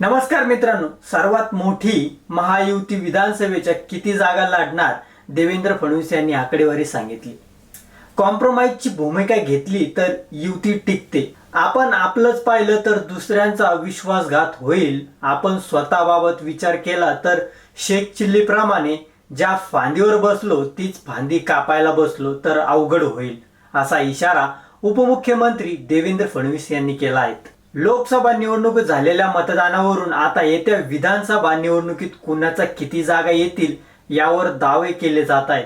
नमस्कार मित्रांनो सर्वात मोठी महायुती विधानसभेच्या किती जागा लढणार देवेंद्र फडणवीस यांनी आकडेवारी सांगितली. कॉम्प्रोमाइजची भूमिका घेतली तर युती टिकते. आपण आपलंच पाहिलं तर दुसऱ्यांचा विश्वासघात होईल. आपण स्वतःबाबत विचार केला तर शेख चिल्लीप्रमाणे ज्या फांदीवर बसलो तीच फांदी कापायला बसलो तर अवघड होईल असा इशारा उपमुख्यमंत्री देवेंद्र फडणवीस यांनी केला आहे. लोकसभा निवडणूक झालेल्या मतदानावरून आता येत्या विधानसभा निवडणुकीत कुणाचा किती जागा येतील यावर दावे केले जात आहेत.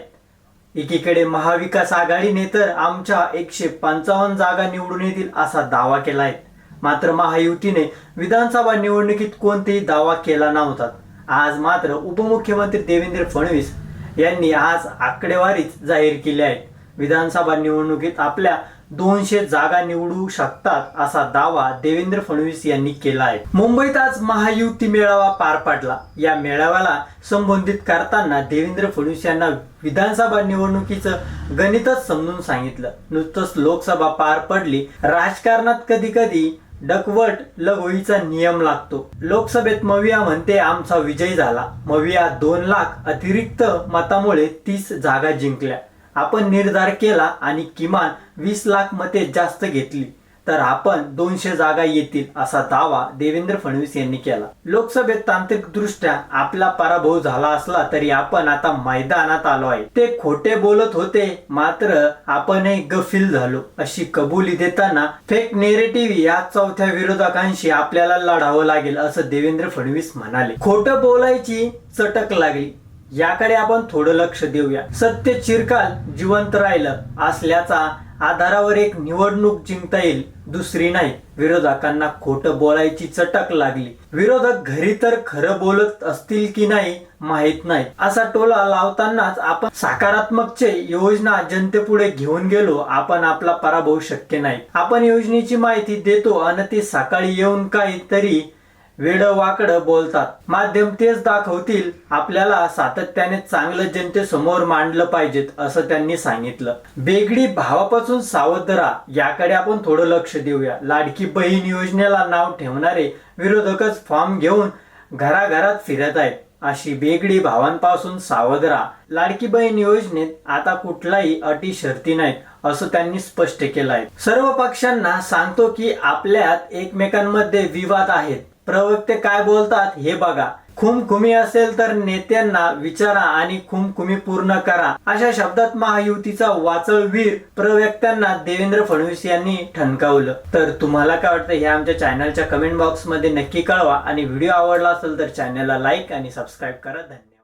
एकीकडे महाविकास आघाडीने तर आमच्या एकशे पंचावन्न जागा निवडून येतील असा दावा केला आहे मात्र महायुतीने विधानसभा निवडणुकीत कोणतेही दावा केला नव्हता. आज मात्र उपमुख्यमंत्री देवेंद्र फडणवीस यांनी आज आकडेवारीच जाहीर केली आहे. विधानसभा निवडणुकीत आपल्या दोनशे जागा निवडू शकतात असा दावा देवेंद्र फडणवीस यांनी केला आहे. मुंबईत आज महायुती मेळावा पार पडला. या मेळाव्याला संबोधित करताना देवेंद्र फडणवीस यांना विधानसभा निवडणुकीचं गणितच समजून सांगितलं. नुसतंच लोकसभा पार पडली. राजकारणात कधी कधी डकवट लगोईचा नियम लागतो. लोकसभेत मविया म्हणते आमचा विजय झाला. मविया दोन लाख अतिरिक्त मतामुळे तीस जागा जिंकल्या. आपण निर्धार केला आणि किमान वीस लाख मते जास्त घेतली तर आपण दोनशे जागा येतील असा दावा देवेंद्र फडणवीस यांनी केला. लोकसभेत तांत्रिक दृष्ट्या आपला पराभव झाला असला तरी आपण आता मैदानात आलो आहे. ते खोटे बोलत होते मात्र आपणही गफील झालो अशी कबुली देताना फेक नेरेटिव्ह या चौथ्या विरोधकांशी आपल्याला लढावं लागेल असं देवेंद्र फडणवीस म्हणाले. खोटं बोलायची चटक लागली. याकडे आपण थोडं लक्ष देऊया. सत्य चिरकाल जिवंत राहिलं असल्याचा आधारावर एक निवडणूक जिंकता येईल. दुसरी नाही. विरोधकांना खोटं बोलायची चटक लागली. विरोधक घरी तर खरं बोलत असतील की नाही माहीत नाही. असा टोला लावतानाच आपण सकारात्मकचे योजना जनतेपुढे घेऊन गेलो. आपण आपला पराभव शक्य नाही. आपण योजनेची माहिती देतो आणि ती सकाळी येऊन काहीतरी वेड वाकड बोलतात. माध्यम तेच दाखवतील. आपल्याला सातत्याने चांगलं जनतेसमोर मांडलं पाहिजेत असं त्यांनी सांगितलं. बेगडी भावापासून सावध राहा. याकडे आपण थोडं लक्ष देऊया. लाडकी बहीण योजनेला नाव ठेवणारे विरोधकच फॉर्म घेऊन घराघरात फिरत आहेत. अशी बेगडी भावांपासून सावध राहा. लाडकी बहीण योजनेत आता कुठलाही अटी शर्ती नाहीत असं त्यांनी स्पष्ट केलं आहे सर्व पक्षांना सांगतो की आपल्यात एकमेकांमध्ये विवाद आहेत. प्रवक्ते काय बोलतात हे बघा. खुमखुमी असेल तर नेत्यांना विचारा आणि खुमखुमी पूर्ण करा. अशा शब्दात महायुतीचा वाचळवीर प्रवक्त्यांना देवेंद्र फडणवीस यांनी ठणकावलं. तर तुम्हाला काय वाटतं हे आमच्या चॅनलच्या कमेंट बॉक्समध्ये नक्की कळवा. आणि व्हिडिओ आवडला असेल तर चॅनलला लाईक आणि सबस्क्राईब करा. धन्यवाद.